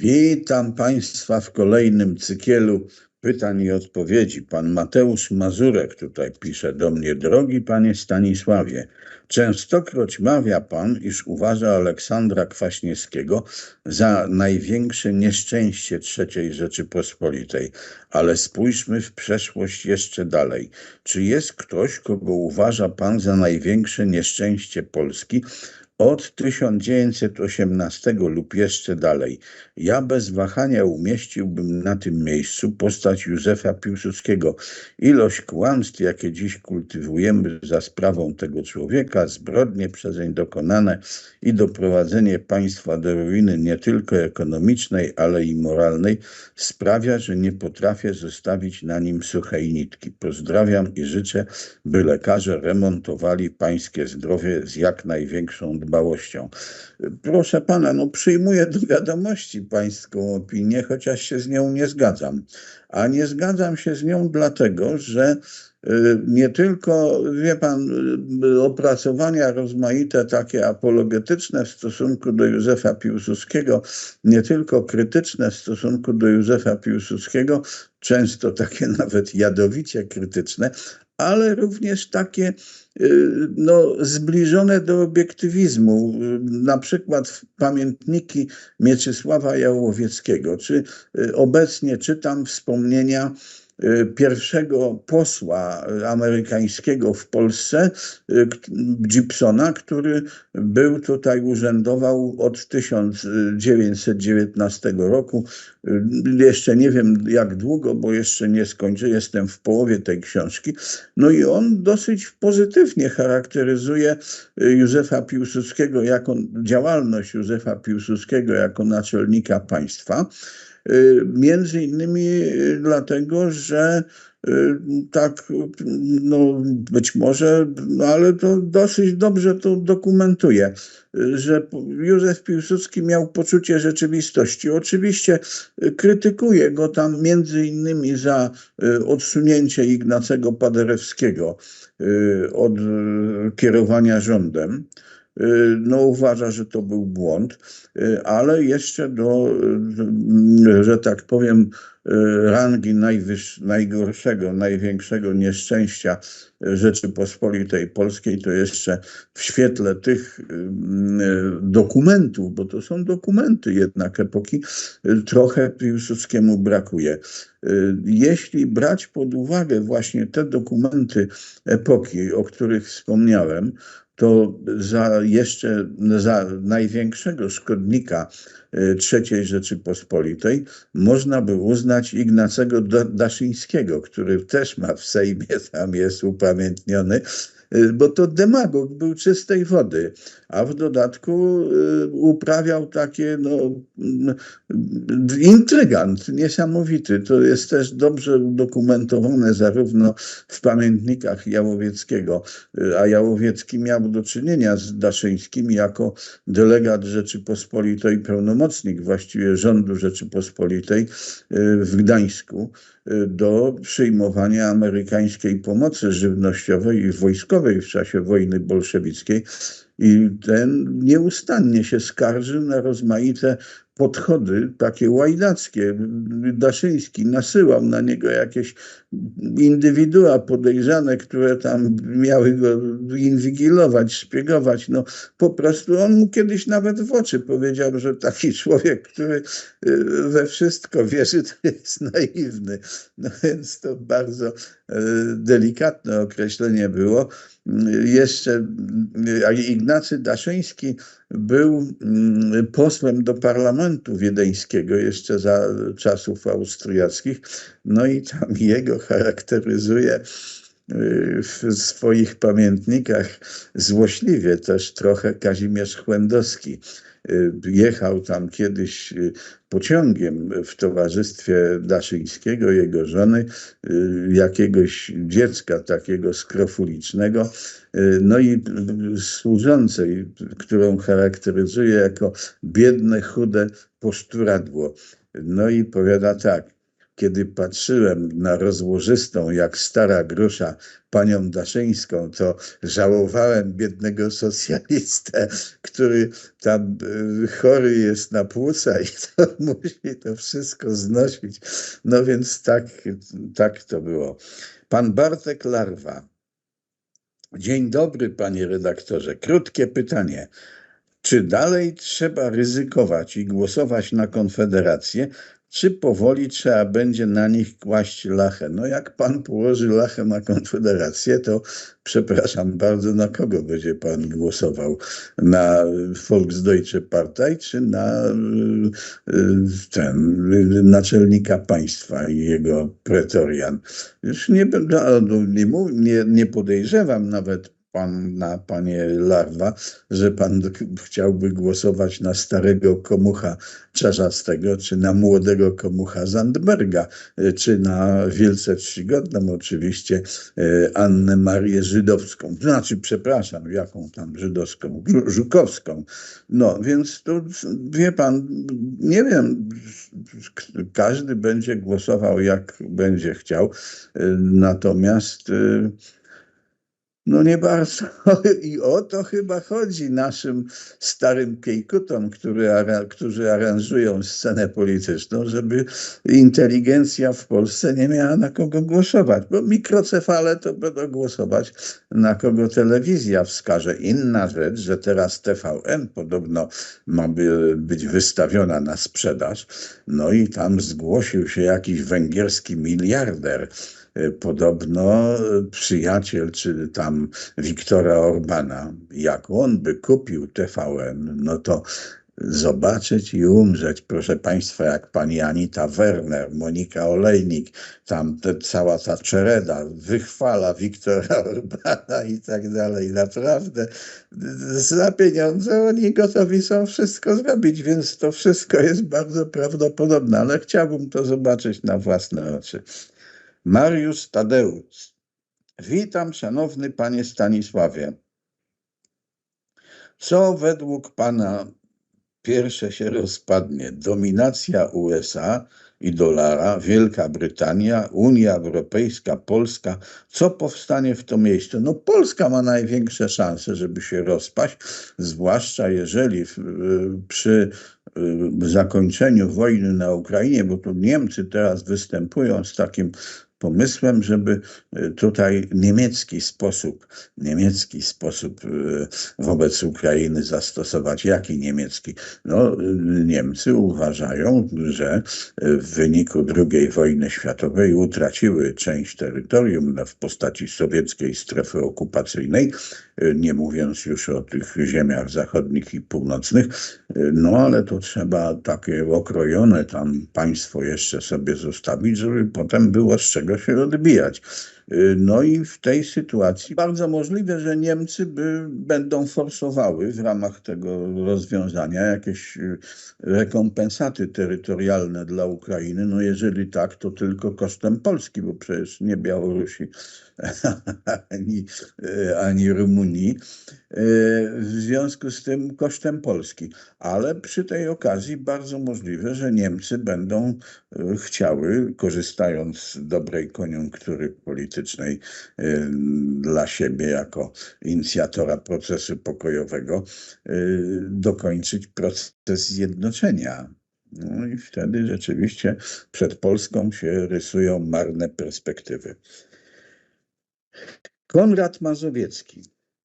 Witam Państwa w kolejnym cykielu pytań i odpowiedzi. Pan Mateusz Mazurek tutaj pisze do mnie, drogi panie Stanisławie, częstokroć mawia pan, iż uważa Aleksandra Kwaśniewskiego za największe nieszczęście III Rzeczypospolitej, ale spójrzmy w przeszłość jeszcze dalej. Czy jest ktoś, kogo uważa pan za największe nieszczęście Polski, od 1918 lub jeszcze dalej. Ja bez wahania umieściłbym na tym miejscu postać Józefa Piłsudskiego. Ilość kłamstw, jakie dziś kultywujemy za sprawą tego człowieka, zbrodnie przezeń dokonane i doprowadzenie państwa do ruiny nie tylko ekonomicznej, ale i moralnej, sprawia, że nie potrafię zostawić na nim suchej nitki. Pozdrawiam i życzę, by lekarze remontowali pańskie zdrowie z jak największą Proszę pana, no przyjmuję do wiadomości pańską opinię, chociaż się z nią nie zgadzam. A nie zgadzam się z nią dlatego, że y, nie tylko, wie pan, y, opracowania rozmaite takie apologetyczne w stosunku do Józefa Piłsudskiego, nie tylko krytyczne w stosunku do Józefa Piłsudskiego, często takie nawet jadowicie krytyczne, ale również takie y, no, zbliżone do obiektywizmu, na przykład pamiętniki Mieczysława Jałowieckiego, czy y, obecnie czytam wspomnienia Y, pierwszego posła amerykańskiego w Polsce, y, Gibsona, który był tutaj, urzędował od 1919 roku. Y, jeszcze nie wiem jak długo, bo jeszcze nie skończę, jestem w połowie tej książki. No i on dosyć pozytywnie charakteryzuje Józefa Piłsudskiego jako działalność Józefa Piłsudskiego jako naczelnika państwa. Y, między innymi y, dlatego, że y, tak, no być może, no ale to dosyć dobrze to dokumentuje, że Józef Piłsudski miał poczucie rzeczywistości. Oczywiście krytykuje go tam między innymi za odsunięcie Ignacego Paderewskiego od kierowania rządem. Y, no uważa, że to był błąd, y, ale jeszcze do, y, że tak powiem, rangi najwyż, najgorszego, największego nieszczęścia Rzeczypospolitej Polskiej, to jeszcze w świetle tych dokumentów, bo to są dokumenty jednak epoki, trochę Piłsudskiemu brakuje. Jeśli brać pod uwagę właśnie te dokumenty epoki, o których wspomniałem, to za jeszcze za największego szkodnika e, III Rzeczypospolitej można by uznać Ignacego Daszyńskiego, który też ma w Sejmie, tam jest upamiętniony, bo to demagog był czystej wody, a w dodatku y, uprawiał takie no, y, intrygant niesamowity. To jest też dobrze udokumentowane zarówno w pamiętnikach Jałowieckiego, a Jałowiecki miał do czynienia z Daszyńskim jako delegat Rzeczypospolitej, pełnomocnik właściwie rządu Rzeczypospolitej w Gdańsku do przyjmowania amerykańskiej pomocy żywnościowej i wojskowej w czasie wojny bolszewickiej. I ten nieustannie się skarżył na rozmaite podchody takie łajdackie. Daszyński nasyłał na niego jakieś indywidua podejrzane, które tam miały go inwigilować, szpiegować. No po prostu on mu kiedyś nawet w oczy powiedział, że taki człowiek, który y, we wszystko wierzy, to jest naiwny. No więc to bardzo delikatne określenie było. Jeszcze Ignacy Daszyński był mm, posłem do parlamentu wiedeńskiego jeszcze za czasów austriackich. No i tam jego charakteryzuje y, w swoich pamiętnikach złośliwie też trochę Kazimierz Chłędowski. Y, jechał tam kiedyś y, pociągiem w towarzystwie Daszyńskiego, jego żony, jakiegoś dziecka takiego skrofulicznego, no i służącej, którą charakteryzuje jako biedne, chude poszturadło. No i powiada tak, kiedy patrzyłem na rozłożystą, jak stara grusza, panią Daszyńską, to żałowałem biednego socjalistę, który tam y, chory jest na płuca i to musi to wszystko znosić. No więc tak, tak to było. Pan Bartek Larwa. Dzień dobry, panie redaktorze. Krótkie pytanie. Czy dalej trzeba ryzykować i głosować na Konfederację, czy powoli trzeba będzie na nich kłaść lachę? No jak pan położy lachę na Konfederację, to przepraszam bardzo, na kogo będzie pan głosował? Na Volksdeutsche Partei, czy na y, y, ten, naczelnika państwa i jego pretorian? Już nie, no, nie, nie podejrzewam nawet pana, panie Larwa, że pan chciałby głosować na starego komucha Czarzastego, czy na młodego komucha Zandberga, czy na wielce czcigodną oczywiście e, Annę Marię Żydowską. Znaczy, przepraszam, jaką tam żydowską? Żukowską. No, więc to, wie pan, nie wiem, każdy będzie głosował jak będzie chciał, e, natomiast no nie bardzo. I o to chyba chodzi naszym starym kiejkutom, który, którzy aranżują scenę polityczną, żeby inteligencja w Polsce nie miała na kogo głosować, bo mikrocefale to będą głosować na kogo telewizja wskaże. Inna rzecz, że teraz TVN podobno ma być wystawiona na sprzedaż, no i tam zgłosił się jakiś węgierski miliarder, podobno przyjaciel, czy tam Wiktora Orbana, jak on by kupił TVN, no to zobaczyć i umrzeć. Proszę Państwa, jak pani Anita Werner, Monika Olejnik, tam te, cała ta czereda wychwala Wiktora Orbana i tak dalej. Naprawdę za pieniądze oni gotowi są wszystko zrobić, więc to wszystko jest bardzo prawdopodobne, ale chciałbym to zobaczyć na własne oczy. Mariusz Tadeusz. Witam, szanowny panie Stanisławie. Co według pana pierwsze się rozpadnie? Dominacja USA i dolara, Wielka Brytania, Unia Europejska, Polska. Co powstanie w to miejsce? No Polska ma największe szanse, żeby się rozpaść, zwłaszcza jeżeli przy y, zakończeniu wojny na Ukrainie, bo tu Niemcy teraz występują z takim pomysłem, żeby e, tutaj niemiecki sposób, niemiecki sposób e, wobec Ukrainy zastosować. Jaki niemiecki? No, Niemcy uważają, że w wyniku II wojny światowej utraciły część terytorium w postaci sowieckiej strefy okupacyjnej, e, nie mówiąc już o tych ziemiach zachodnich i północnych, no ale to trzeba takie okrojone tam państwo jeszcze sobie zostawić, żeby potem było z czego czego się odbijać. Y, no i w tej sytuacji bardzo możliwe, że Niemcy by, będą forsowały w ramach tego rozwiązania jakieś y, rekompensaty terytorialne dla Ukrainy. No jeżeli tak, to tylko kosztem Polski, bo przecież nie Białorusi ani, y, ani Rumunii. W związku z tym kosztem Polski. Ale przy tej okazji bardzo możliwe, że Niemcy będą chciały, korzystając z dobrej koniunktury politycznej, politycznej y, dla siebie jako inicjatora procesu pokojowego y, dokończyć proces zjednoczenia. No i wtedy rzeczywiście przed Polską się rysują marne perspektywy. Konrad Mazowiecki.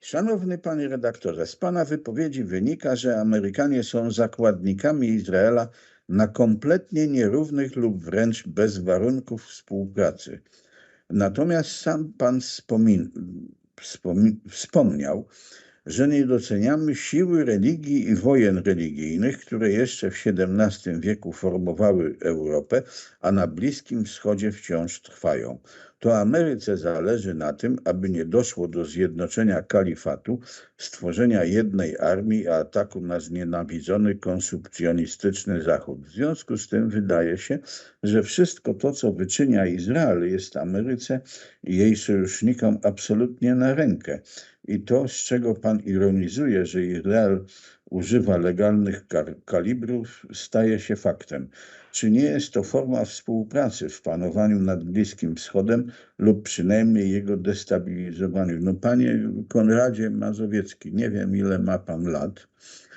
Szanowny panie redaktorze, z pana wypowiedzi wynika, że Amerykanie są zakładnikami Izraela na kompletnie nierównych lub wręcz bez warunków współpracy. Natomiast sam Pan wspomin, wspomin, wspomniał, że nie doceniamy siły religii i wojen religijnych, które jeszcze w XVII wieku formowały Europę, a na Bliskim Wschodzie wciąż trwają. To Ameryce zależy na tym, aby nie doszło do zjednoczenia kalifatu, stworzenia jednej armii i ataku na znienawidzony konsumpcjonistyczny Zachód. W związku z tym wydaje się, że wszystko to, co wyczynia Izrael, jest Ameryce i jej sojusznikom absolutnie na rękę. I to, z czego pan ironizuje, że Izrael używa legalnych kalibrów, staje się faktem. Czy nie jest to forma współpracy w panowaniu nad Bliskim Wschodem lub przynajmniej jego destabilizowaniu? No panie Konradzie Mazowiecki, nie wiem ile ma pan lat,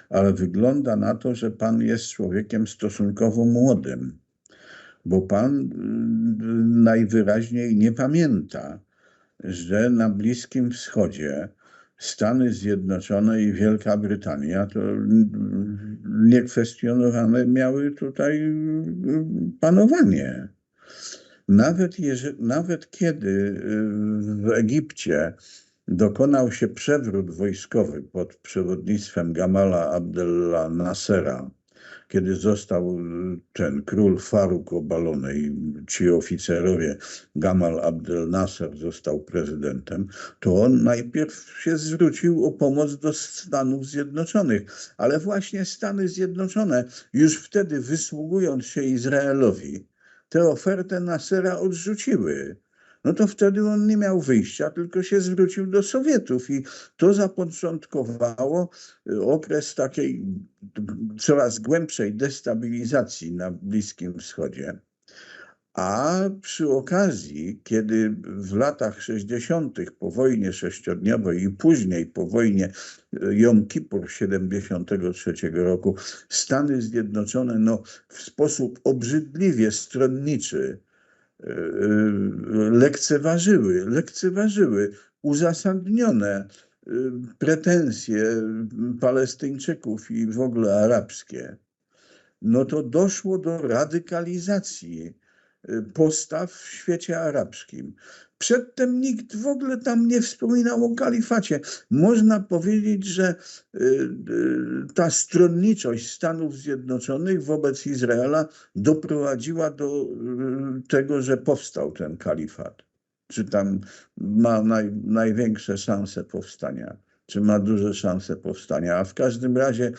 ale wygląda na to, że pan jest człowiekiem stosunkowo młodym, bo pan y, najwyraźniej nie pamięta, że na Bliskim Wschodzie Stany Zjednoczone i Wielka Brytania to niekwestionowane miały tutaj panowanie. Nawet, jeżeli, nawet kiedy w Egipcie dokonał się przewrót wojskowy pod przewodnictwem Gamala Abdella Nassera, kiedy został y, ten król Faruk obalony i ci oficerowie, Gamal Abdel Nasser został prezydentem, to on najpierw się zwrócił o pomoc do Stanów Zjednoczonych. Ale właśnie Stany Zjednoczone, już wtedy wysługując się Izraelowi, tę ofertę Nassera odrzuciły no to wtedy on nie miał wyjścia, tylko się zwrócił do Sowietów i to zapoczątkowało y, okres takiej coraz głębszej destabilizacji na Bliskim Wschodzie. A przy okazji, kiedy w latach 60. po wojnie sześciodniowej i później po wojnie y, Jom Kippur 73 roku Stany Zjednoczone no, w sposób obrzydliwie stronniczy E, e, lekceważyły, lekceważyły uzasadnione e, pretensje Palestyńczyków i w ogóle arabskie, no to doszło do radykalizacji postaw w świecie arabskim. Przedtem nikt w ogóle tam nie wspominał o kalifacie. Można powiedzieć, że y, y, ta stronniczość Stanów Zjednoczonych wobec Izraela doprowadziła do y, tego, że powstał ten kalifat. Czy tam ma naj, największe szanse powstania, czy ma duże szanse powstania. A w każdym razie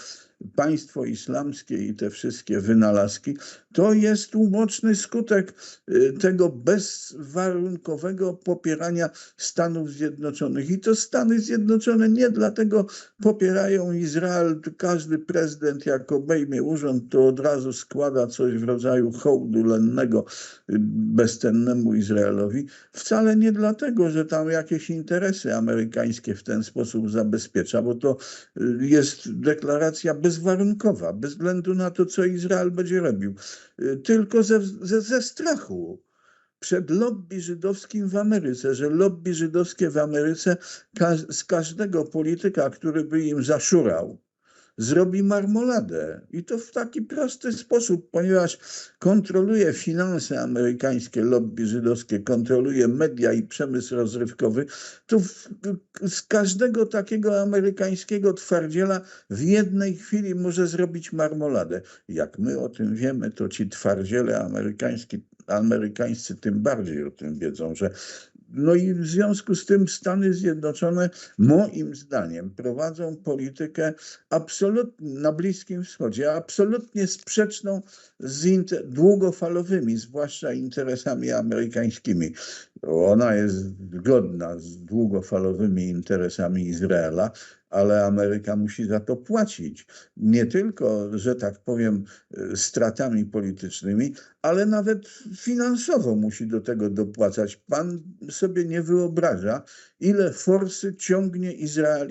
państwo islamskie i te wszystkie wynalazki, to jest uboczny skutek y, tego bezwarunkowego popierania Stanów Zjednoczonych. I to Stany Zjednoczone nie dlatego popierają Izrael. Każdy prezydent, jak obejmie urząd, to od razu składa coś w rodzaju hołdu lennego y, bezcennemu Izraelowi. Wcale nie dlatego, że tam jakieś interesy amerykańskie w ten sposób zabezpiecza, bo to y, jest deklaracja bez bezwarunkowa, bez względu na to, co Izrael będzie robił, y, tylko ze, ze, ze strachu przed lobby żydowskim w Ameryce, że lobby żydowskie w Ameryce z każdego polityka, który by im zaszurał, zrobi marmoladę. I to w taki prosty sposób, ponieważ kontroluje finanse amerykańskie, lobby żydowskie, kontroluje media i przemysł rozrywkowy, to w, z każdego takiego amerykańskiego twardziela w jednej chwili może zrobić marmoladę. Jak my o tym wiemy, to ci twardziele amerykańscy amerykańscy tym bardziej o tym wiedzą, że no i w związku z tym Stany Zjednoczone, moim zdaniem, prowadzą politykę absolutnie na Bliskim Wschodzie, absolutnie sprzeczną z długofalowymi, zwłaszcza interesami amerykańskimi. Ona jest zgodna z długofalowymi interesami Izraela, ale Ameryka musi za to płacić. Nie tylko, że tak powiem, stratami politycznymi, ale nawet finansowo musi do tego dopłacać. Pan sobie nie wyobraża, ile forsy ciągnie Izrael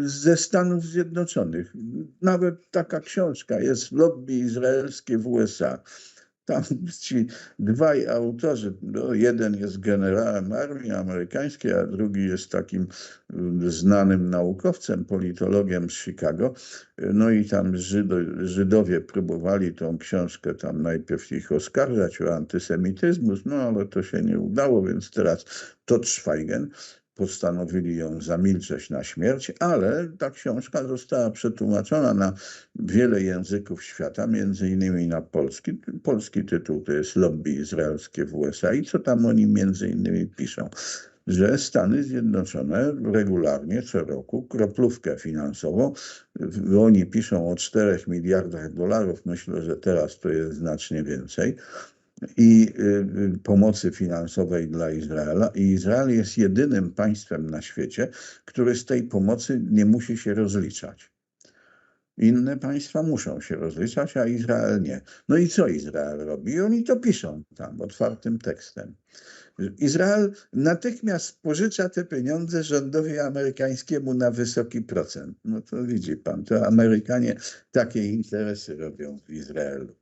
ze Stanów Zjednoczonych. Nawet taka książka jest Lobby Izraelskie w USA tam ci dwaj autorzy, no, jeden jest generałem armii amerykańskiej, a drugi jest takim mm, znanym naukowcem, politologiem z Chicago. No i tam Żydo, Żydowie próbowali tą książkę tam najpierw ich oskarżać o antysemityzmus, no ale to się nie udało, więc teraz Todd Schweigen postanowili ją zamilczeć na śmierć, ale ta książka została przetłumaczona na wiele języków świata, między innymi na polski. Polski tytuł to jest Lobby Izraelskie w USA i co tam oni między innymi piszą? że Stany Zjednoczone regularnie co roku kroplówkę finansową, oni piszą o 4 miliardach dolarów, myślę, że teraz to jest znacznie więcej, i y, y, pomocy finansowej dla Izraela. I Izrael jest jedynym państwem na świecie, które z tej pomocy nie musi się rozliczać. Inne państwa muszą się rozliczać, a Izrael nie. No i co Izrael robi? Oni to piszą tam otwartym tekstem. Izrael natychmiast pożycza te pieniądze rządowi amerykańskiemu na wysoki procent. No to widzi pan, to Amerykanie takie interesy robią w Izraelu.